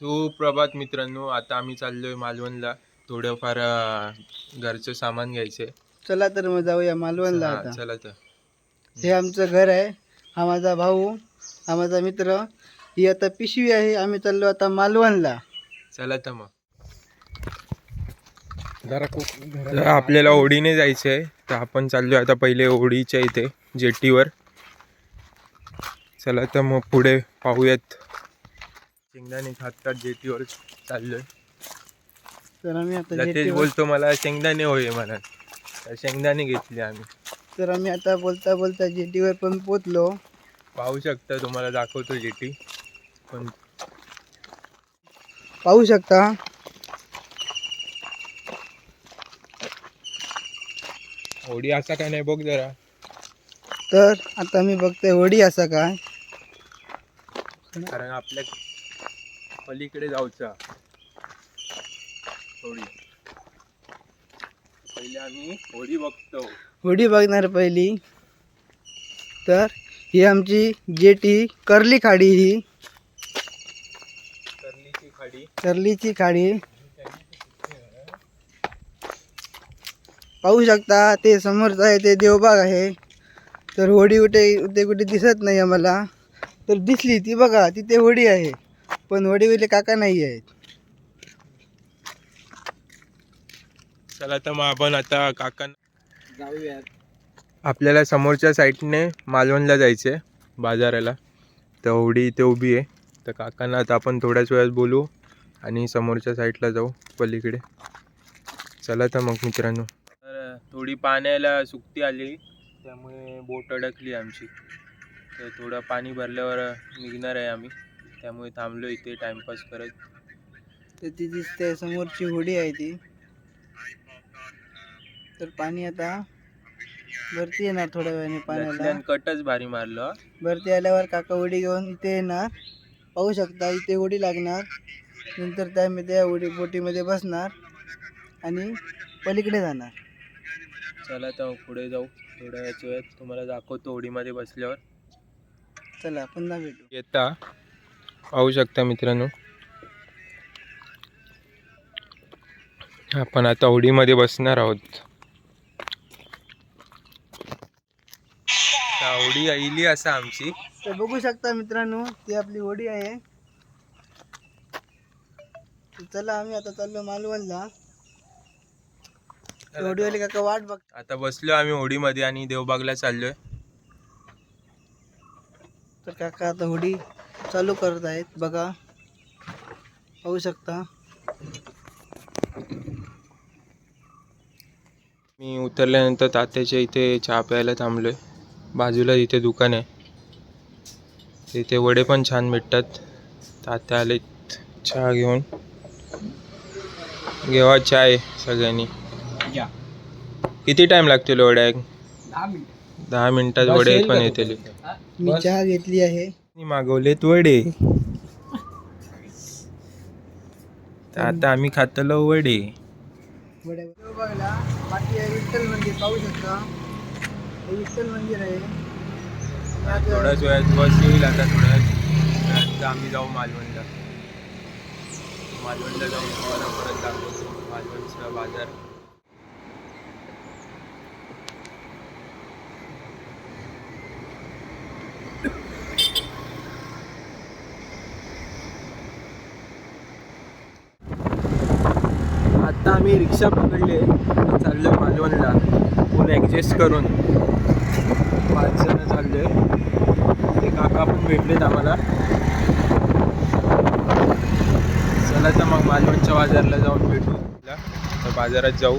सुप्रभात मित्रांनो आता आम्ही चाललोय मालवणला. थोडंफार अं, घरचं सामान घ्यायचंय. चला तर मग जाऊया मालवणला हा, आता. चला तर. हे आमचं घर आहे. हा माझा भाऊ हा माझा मित्र. ही आता पिशवी आहे. आम्ही चाललो आता मालवणला. चला तर मग. तर आपल्याला ओढीने जायचंय. तर आपण चाललोय आता पहिले ओढीच्या इथे जेटीवर. चला तर मग पुढे पाहूयात. शेंगदाणे खातात जेटीवर चाललोय. तर आम्ही आता लतेश जेटीवर बोलतो मला शेंगदाणे होय मला तर शेंगदाणे घेतले आम्ही. तर आम्ही आता बोलता बोलता जेटीवर पण पोचलो पाहू शकता तुम्हाला दाखवतो जेटी. पण पाहू शकता. होडी असा काय नाही बघ जरा. तर आता मी बघतोय होडी असा काय. कारण आपल्या पलीकडे जाऊचा. होडी पहिले आम्ही होडी बघतो. होडी बघणार पहिली. तर ही आमची जेटी कर्ली खाडी ही. कर्लीची खाडी. कर्लीची खाडी. पाहू शकता ते समोरचं आहे ते देवबाग आहे. तर होडी कुठे कुठे कुठे दिसत नाही आम्हाला. तर दिसली ती बघा तिथे होडी आहे. पण होडीवाले काका नाही आहेत. चला तर मग आपण आता काका जाऊयात. आपल्याला समोरच्या साईडने मालवणला जायचं आहे बाजाराला. तर होडी इथे उभी आहे. तर काकांना आता आपण थोड्याच वेळात बोलू आणि समोरच्या साईडला जाऊ पलीकडे. चला तर मग मित्रांनो. तर थोडी पाण्याला सुकती आली त्यामुळे बोट अडकली आमची. तर थोडं पाणी भरल्यावर निघणार आहे आम्ही. त्यामुळे थांबलो इथे टाइमपास करत. तर ती दिसते समोरची होडी आहे ती. तर पाणी आता भरती येणार थोड्या वेळाने पाण्याला. कटच भारी मारलो. भरती आल्यावर काका होडी घेऊन इथे येणार. पाहू शकता इथे होडी लागणार. नंतर त्यामध्ये त्या होडी बोटीमध्ये बसणार आणि पलीकडे जाणार. चला तर पुढे जाऊ थोड्या वेळाच्या वेळात तुम्हाला दाखवतो होडीमध्ये बसल्यावर. चला पुन्हा भेटू. येता. पाहू शकता मित्रांनो. आपण आता होडीमध्ये बसणार आहोत. होडी आईली असा आमची. तर बघू शकता मित्रांनो ती आपली होडी आहे. चला आम्ही आता चाललो मालवणला. होडीवाले काका वाट बघ. आता बसलो आम्ही होडीमध्ये आणि देवबागला चाललोय. तर काका आता होडी चालू करत आहेत. बघा. पाहू शकता. मी उतरल्यानंतर तात्याच्या इथे चहा प्यायला थांबलोय. बाजूला इथे दुकान आहे. तिथे वडे पण छान भेटतात. तात्या आलेत चहा घेऊन. घेवा चाय सगळ्यांनी. किती टाइम लागतील वड्या? दहा मिनिटात वडे पण येतील. मी चहा घेतली आहे. मी मागवलेत वडे. तर आता आम्ही खातलो वडे. बघायला बाकी विठ्ठल मंदिर पाहू शकता. हे विठ्ठल मंदिर आहे. थोड्याच वेळात बस येईल आता थोड्याच वेळात आम्ही जाऊ मालवणला. मालवणला जाऊन तुम्हाला परत दाखवतो. मालवणचा बाजार. मी रिक्षा पकडली चाललो मालवणला. कोण ॲडजस्ट करून. पाच जण चालले ते काका पण भेटलेत आम्हाला. चला तर मग मालवणच्या बाजारला जाऊन भेटू. तर बाजारात जाऊ.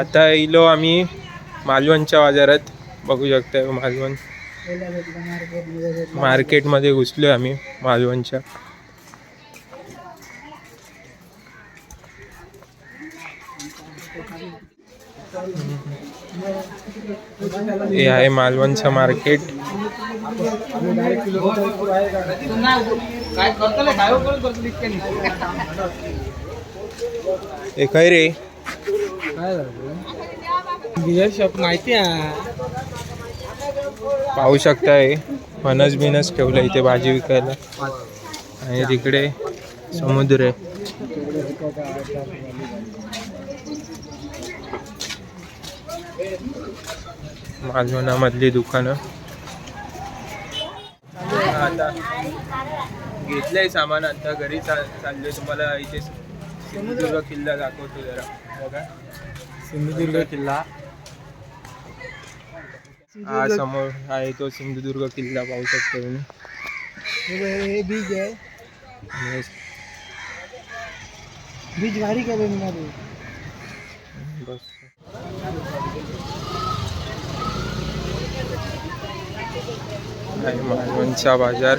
आता इलो आम्ही मालवणच्या बाजारात. बघू शकता मालवण. मार्केटमध्ये घुसलो आम्ही मालवणच्या. हे आहे मालवणचं मार्केट. करतो काय हे रे? माहिती पाहू शकताय. फणस बिनस ठेवलं इथे भाजी विकायला. आणि तिकडे समुद्र आहे. मालवणामधली दुकानं. आता घेतलंय सामान आता घरी चा- चाललोय. तुम्हाला इथे सिंधुदुर्ग किल्ला दाखवतो जरा. बघा. सिंधुदुर्ग किल्ला. हा समोर आहे तो सिंधुदुर्ग किल्ला पाहू शकतो तुम्ही. बीज आहे. बीज भारी का बस. आहे मालवणचा बाजार.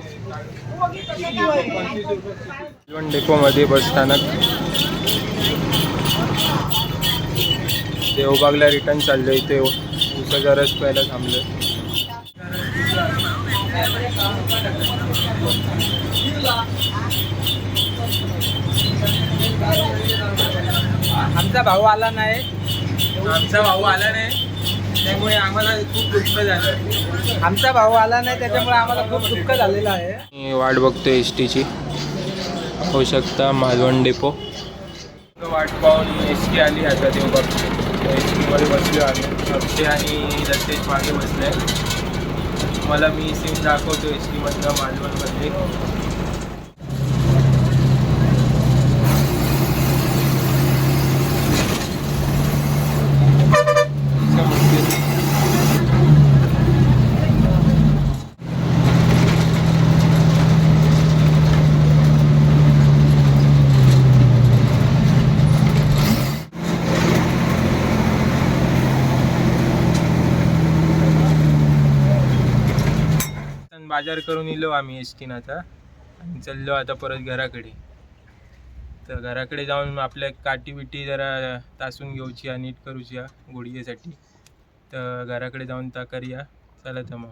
मालवण डेपोमध्ये बस स्थानक. देवबागला रिटर्न चाललो इथे. उसाचा रस प्यायला थांबलोय. आमचा भाऊ आला नाही. आमचा भाऊ आला नाही. त्यामुळे आम्हाला खूप दुःख झालं. आमचा भाऊ आला नाही त्याच्यामुळे आम्हाला खूप दुःख झालेलं आहे. मी वाट बघतोय एस टीची होऊ शकता मालवण डेपो. वाट पाहून एस टी आली आता देवबाग. एस टीमध्ये बसलो आम्ही. अक्षय आणि दत्तेश मागे बसले. मला मी सीन दाखवतो एस टीमधलं मालवणमध्ये. बाजार करून इलो आम्ही एसटीन आता आणि चाललो आता परत घराकडे. तर घराकडे जाऊन आपल्या काठी बिटी जरा तासून घेऊची नीट करूची गुडघेसाठी तर घराकडे जाऊन ता करूया चला तर मग.